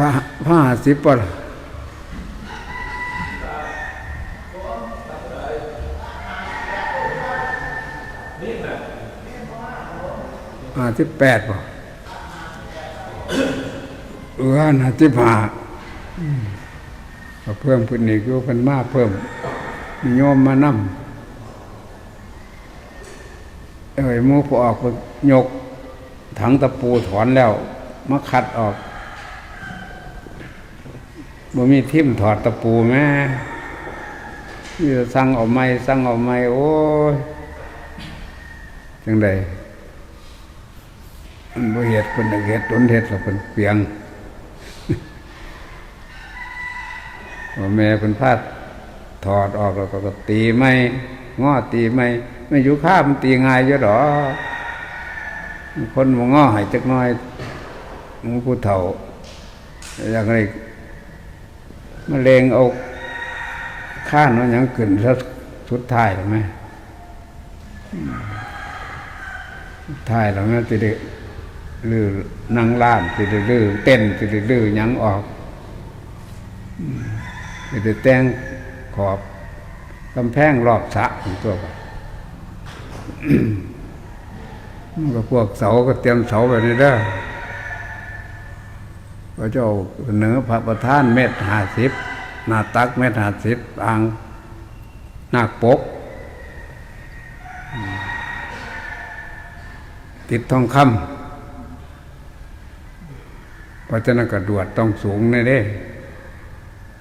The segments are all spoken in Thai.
ผ้าผ้าสิบปะล่ะห้าสิบแปดป่ะเออห้าสิบห้าเพิ่มขึ้นอีกอยู่เพิ่นมากเพิ่มมีโยมมานำเอ้ยมูพอออกก็ยกถังตะปูถอนแล้ว มาคัดออก บ่มีทิ่มถอดตะปูแม่นี่สั่งเอาไม้สั่งเอาไม้โอ้ยจังไดมันบ่เฮ็ดเพิ่นเฮ็ดตนเฮ็ดแล้วเพิ่นเปียงว่าแม่เพิ่นพาดถอดออกแล้วก็ตีไม้ง้อตีไม้ไม่อยู่ข้ามันตีง่ายอยู่ดอคนมง้อให้จักน้อยหมูผู้เฒ่าอย่างไร มะเร็งเอาข้านว่าหยังขึ้นแล้วสุดท้ายหรือไหมสุดท้ายแล้วแม่ติดลือนั่งล้านติดลือเต้นติดลือหยังออกติดแต่งขอบกำแพงรอบสะของตัวไปมันก็พวกเสาก็เตรียมเสาไปนี่เด้อ พระเจ้าเสนอพระประธานเมตรห้าสิบหน้าตักเมตรห้าสิบอ่างน้าปก ติดทองคำเพราะฉะนั้นกระดวดต้องสูงแน่เด้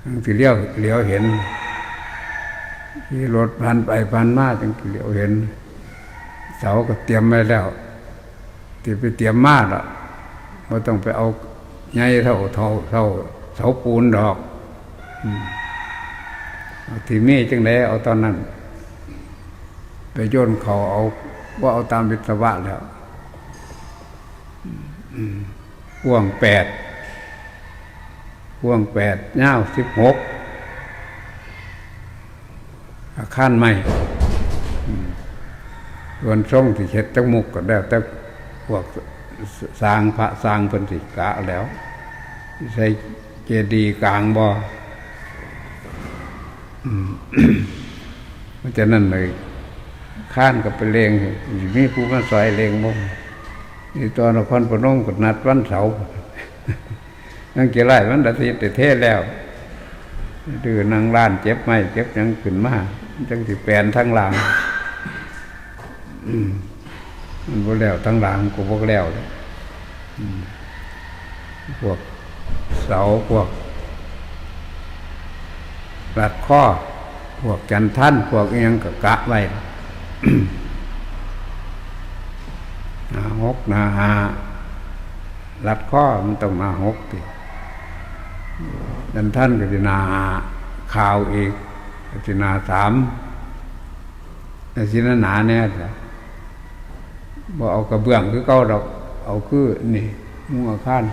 จังสิเลี้ยวเหลียวเห็น ที่รถผ่านไปผ่านมาจังเหลียวเห็น เสาก็เตรียมไว้แล้วที่ไปเตรียมมาละไม่ต้องไปเอา ใหญ่เท่าเท่าเท่าเสาปูนดอกอที่มีจังไดเอาตอนนั้น ไปโยนเขาเอาว่าเอาตามวิศวะแล้วพ่วงแปดพ่วงแปดเง้าสิบหกอาคารใหม่ส่วนช่องที่เช็ดจังมุกก็ได้แต่พวก สร้างพระสร้างพิ่นสิกะแล้ว ใส่เจดีย์กลางบ่อมันจะนั่นเลยข้านกับไปเลงมีผู้มาซอยเลงบ่นี่ตอนนครพนมก็นัดวันเสาร์นั่งเกี่ยวันอาทิตย์แต่เทศแล้วดื้อนางล้านเจ็บไหมเจ็บยังขึ้นมาจังสิแปลนทั้งหลัง อืม มันบ่แล้วทั้งหลังก็บ่แล้วเลยพวกเสาพวกรัดข้อ พวกจันท่านพวกเอิหยังก็กะไว้หนาหกนาหารัดข้อมันต้องนาหกติจันท่านก็จะนาหาข่าวอีกก็จะนาสามแต่สินหนาแน่แต่ บ่เอากระเบื้องคือเก่าดอก เอาคือนี่มุ้งอาคาร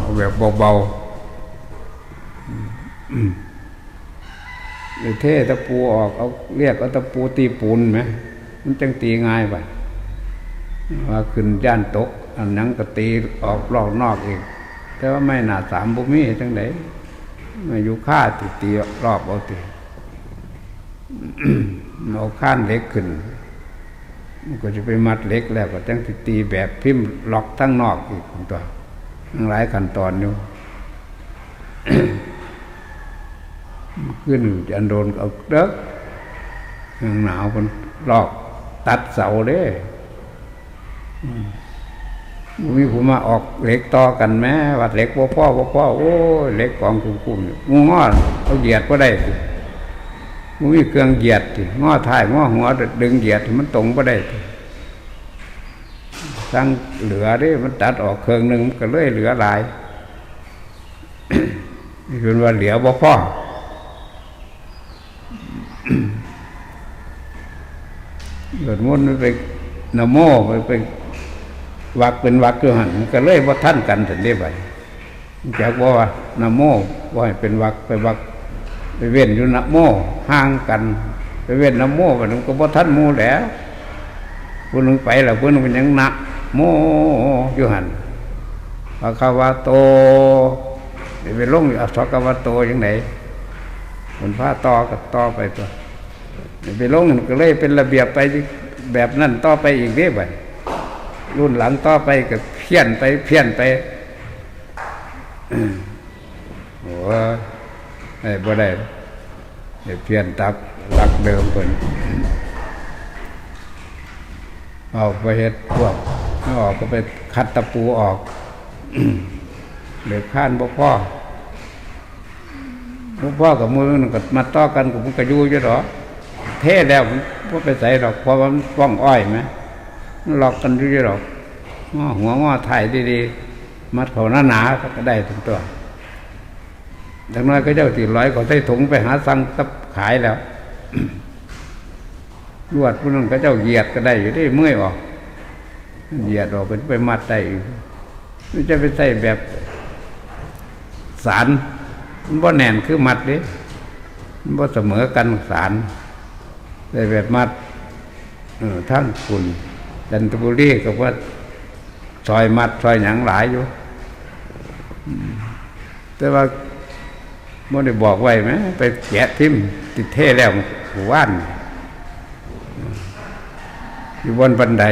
เอาแบบเบาๆอืมเลยเทตะปูออกเอาเรียกเอาตะปูตีปูนไหมมันจังตีง่ายไปว่าขึ้นย่านตก อันนั้นก็ตีออกรอบนอกอีกแต่ว่าไม่หนาสามบุมีจังไดมาอยู่ค่าตีตีรอบเอาตีเอาข้านเล็กขึ้น ก็จะไปมัดเล็กแล้วก็จังติตีแบบพิมพ์ล็อกทั้งนอกอีกตัวทั้งหลายขั้นตอนอยู่ขึ้นจะโดนเอาเด็กหนาวมันลอกตัดเสาเด้มีผมมาออกเหล็กต่อกันแม้วัดเหล็กพ่อพ่อพ่อพ่อโอ้เหล็กกองคุ้มๆงูงอเอาเหยียดก็ได้ มันมีเครื่องเหยียดที่ง้อท้ายง้อหัวดึงเหยียดมันตรงก็ได้สั่งเหลือด้มันตัดออกเครื่องหนึ่งก็เลยเหลือหลายคือว่าเหลือบ่พ่อเกิดมุ่นมันไปนโมไปไปวักเป็นวักอยู่หันก็เลยว่าท่านกันถึงได้ไปจากว่านโมว่าเป็นวักไปวัก ไปเว้นอยู่นะโมห่างกัน ไปเว้นนะโมมันก็บ่ทันหมูแล้วผู้หนึงไปแล้วผู้หนึงเป็นยังนะโมอยู่หันพระคาวาโตไปลงอยู่อัสสกวาโตยังไงมันพาต่อกับต่อไปตัวไปลงก็เลยเป็นระเบียบไปแบบนั้นต่อไปอีกเรื่อยรุ่นหลังต่อไปก็เพี้ยนไปเพี้ยนไปโอ้ ไอ้บ่ได้ไอ้เพี้ยนตักหลักเดิมเพิ่นเอาไปเฮ็ดพวกไม่ออกก็ไปคัดตะปูออกเหลือข้านบ่พ่อบ่พ่อกับมือนึงก็มาต่อกันกับมันก็อยู่อยู่ดอเท่แล้วมันบ่ไปใส่ดอกเพราะว่ามันป้องอ้อยไหมมันหลอกกันอยู่อยู่ดอกง้อหัวง้อถ่ายดีๆมัดเขาหน้าหนาๆก็ได้ถึงตัว ดังน้อยก็เจ้าตีร้อยก็ได้ถุงไปหาสั่งกับขายแล้วลวดผู้นั้นก็เจ้าเหยียดก็ได้อยู่ได้เมื่อยออกเหยียดออกไปไปมัดได้อีกมันจะไปใส่แบบสารมันบ่แน่นคือมัดเด้มันบ่เสมอกันสารใส่แบบมัดอทั้งคุณจันทบุรีก็ว่าซอยมัดซอยหยังหลายอยู่ แต่ว่า บ่ได้บอกไว้ไหมไปแกะทิมติดเท่แล้วหมู่านอยู่บนบันได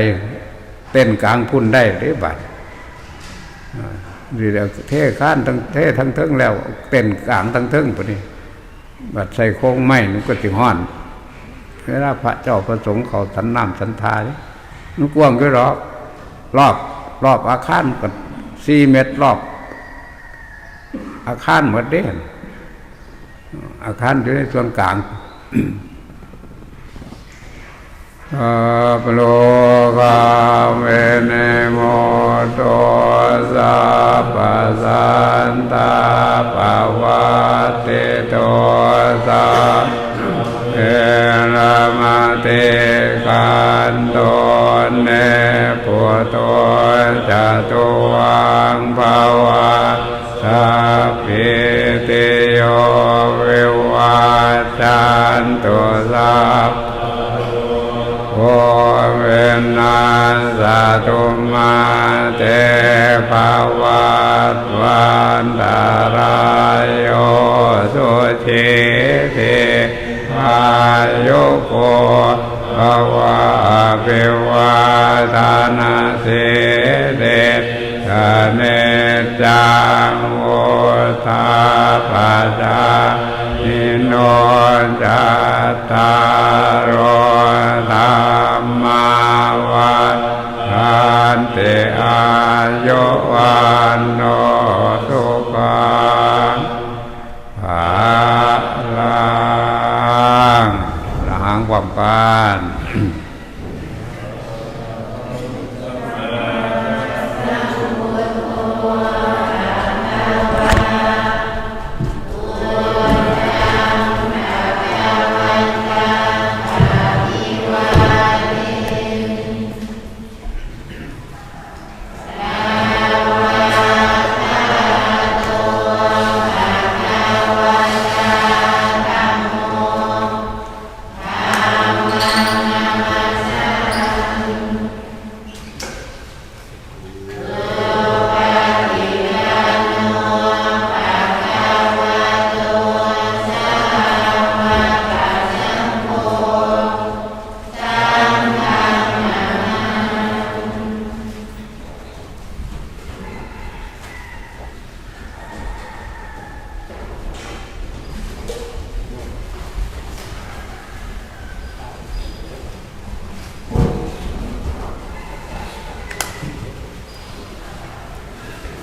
เต้นกลางพุ่นได้หรือบัดดีแล้วเท่ข้านทั้งเท่ทั้งเทิงแล้ว เต้นกลางทั้งเทิงปะนี่บัดใส่โค้งไม้นึกก็สิห้อนเวลาพระเจ้าประสงค์เขาสันน้ำสันทานี่นึกกว้างก็รอบรอบรอบอาคารก็สี่เมตรรอบ อาคารหมดเด่น อาคารอยู่ในส่วนกลางอาปโลกาเมเนโมโตสาปะสันตาปวัตเตโตสาเอรามาเตกันโตเนปุโตจตุวังภาวะสัพพิตโยวิวั จันตุสัพโอเวนัสสะตุมาเตภาวัตวันตารายโยสุชีเทอายุโกภวะเปวาตานาเสเดชเนจังโอทา ต